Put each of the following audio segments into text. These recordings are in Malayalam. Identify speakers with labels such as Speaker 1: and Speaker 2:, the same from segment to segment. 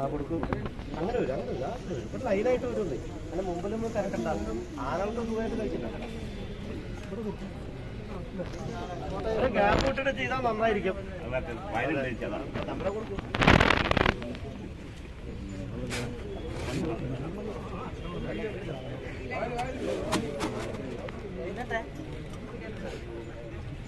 Speaker 1: ആ കൊടുക്കും. അങ്ങനെ വരും അങ്ങനെ വരും. ആ വരും. ഇവിടെ ലൈനായിട്ട് വരുന്നേ അങ്ങനെ മുമ്പിലൊന്നും തിരക്കണ്ട ആളുകൾക്ക് സുഖമായിട്ട് കഴിച്ചില്ല ഗ്യാപ്പ് വിട്ടിട്ട് ചെയ്താൽ നന്നായിരിക്കും. നമ്മുടെ കൊടുക്കും.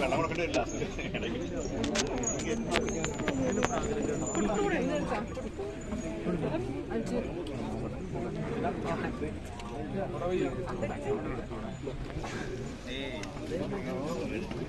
Speaker 1: വെള്ളം കൊടുക്കേണ്ടില്ല ഇടയ്ക്ക്